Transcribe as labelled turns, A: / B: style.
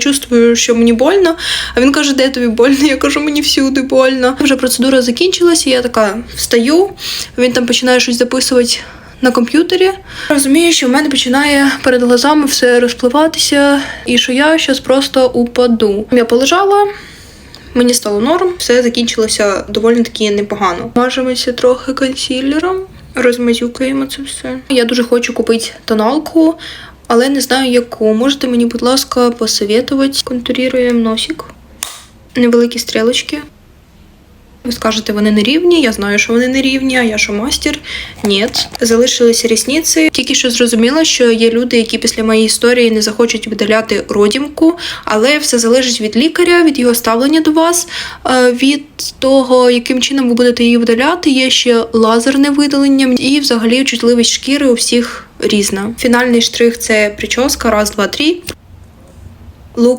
A: Чувствую, що мені больно. А він каже, де тобі больно? Я кажу, мені всюди больно. Вже процедура закінчилася, я така встаю. Він там починає щось записувати на комп'ютері. Розумію, що в мене починає перед глазами все розпливатися, і що я зараз просто упаду. Я полежала. Мені стало норм, все закінчилося доволі таки непогано. Мажемося трохи консилером, розмазюкаємо це все. Я дуже хочу купити тоналку, але не знаю яку. Можете мені, будь ласка, посоветувати. Контуріруємо носик. Невеликі стрілочки. Ви скажете, вони не рівні. Я знаю, що вони не рівні, а я що мастер. Ні. Залишилися рісниці. Тільки що зрозуміла, що є люди, які після моєї історії не захочуть видаляти родімку, але все залежить від лікаря, від його ставлення до вас, е, від того, яким чином ви будете її видаляти. Є ще лазерне видалення, і взагалі чутливість шкіри у всіх різна. Фінальний штрих це прическа. Раз, два, три.